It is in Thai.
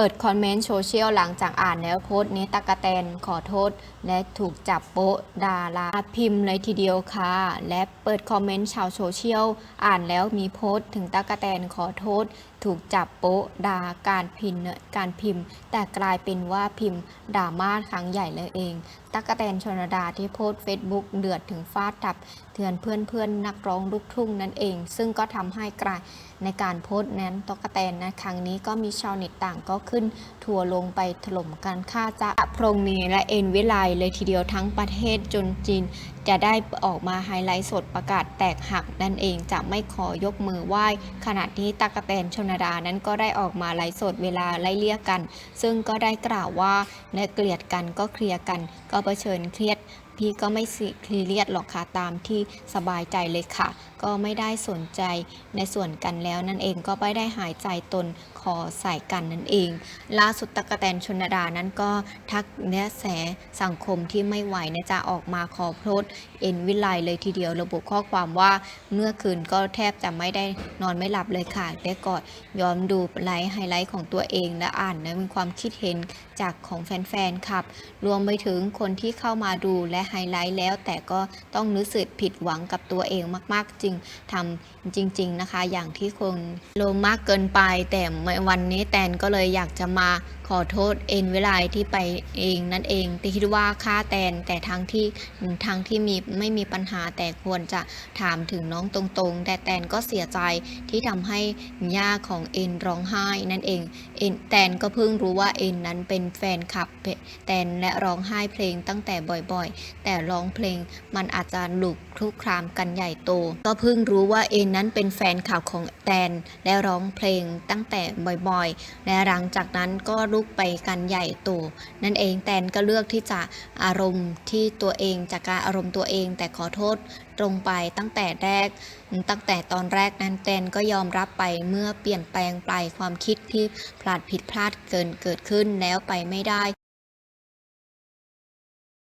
เปิดคอมเมนต์โซเชียลหลังจากอ่านแล้วโพสต์นี้ตะกะแตนขอโทษ และถูกจับโป๊ะดาราพิมพ์เลยทีเดียวค่ะ และเปิดคอมเมนต์ชาวโซเชียลอ่านแล้วมีโพสต์ถึงตะกะแตนขอโทษถูกจับโป๊ะดาการพิมพ์การพิมพ์ แต่กลายเป็นว่าพิมพ์ดราม่าครั้งใหญ่เลยเองตะกแตนชนดาที่โพสต์เฟซบุ๊กเดือดถึงฟาดทับเตือนเพื่อนๆนักร้องลูกทุ่งนั่นเอง ซึ่งก็ทำให้กลายในการโพสต์นั้นตะกแตนนะครั้งนี้ก็มีชาวเน็ตต่างก็ขึ้น ทัวลงไปถล่มการฆ่าจะพรงนีและเอ็นวิไลเลยทีเดียวทั้งประเทศจนจีน จะได้ออกมาไฮไลท์สดประกาศแตกหักนั่นเองจะไม่ขอยกมือไหว้ขณะที่ตากะแตนชนดานั้นก็ได้ออกมาไลฟ์สดเวลาไล่เลี่ยกัน ซึ่งก็ได้กล่าวว่าเนเกลียดกันก็เคลียร์กัน ก็เผชิญเครียด พี่ก็ไม่สิเครียดหรอกค่ะตามที่สบายใจเลยค่ะ ก็ไม่ได้สนใจในส่วนกันแล้วนั่นเองก็ไม่ได้หายใจตนขอใส่กันนั่นเอง ล่าสุดตะกะแตนชนดานั้นก็ทักแนะแสสังคมที่ไม่ไหวนะจะออกมาขอโพสเอ็นวิไลเลยทีเดียวระบุข้อความว่าเมื่อคืนก็แทบจะไม่ได้นอนไม่หลับเลยค่ะแต่ก็ย้อนดูไลฟ์ไฮไลท์ของตัวเองและอ่านและมีความคิดเห็นจากของแฟนๆครับ รวมไปถึงคนที่เข้ามาดูและไฮไลท์แล้ว แต่ก็ต้องรู้สึกผิดหวังกับตัวเองมาก ๆ จริงทำจริง ๆ นะคะ อย่างที่คนโลมมากเกินไป แต่วันนี้แตนก็เลยอยากจะมาขอโทษเอ็นเวลาที่ไปเองนั่นเองที่คิดว่าค่าแตนแต่ทางที่ทางที่มีไม่มีปัญหาแต่ควรจะถามถึงน้องตรงๆ แต่แตนก็เสียใจที่ทำให้ย่าของเอ็นร้องไห้นั่นเองเอ็นแตนก็เพิ่งรู้ว่าเอ็นนั้นเป็นแฟนคลับแตนและร้องไห้เพลงตั้งแต่บ่อยๆแต่ร้องเพลงมันอาจจะหลุกคลุกครามกันใหญ่โต ก็เพิ่งรู้ว่าเอ็นนั้นเป็นแฟนข่าวของแตน และร้องเพลงตั้งแต่บ่อยๆ และหลังจากนั้นก็ลุกไปกันใหญ่โต นั่นเองแตนก็เลือกที่จะอารมณ์ที่ตัวเองจากการอารมณ์ตัวเอง แต่ขอโทษตรงไปตั้งแต่แรก ตั้งแต่ตอนแรกนั้นแตนก็ยอมรับไปเมื่อเปลี่ยนแปลงไปความคิดที่พลาดผิดพลาดเกินเกิดขึ้นแล้วไปไม่ได้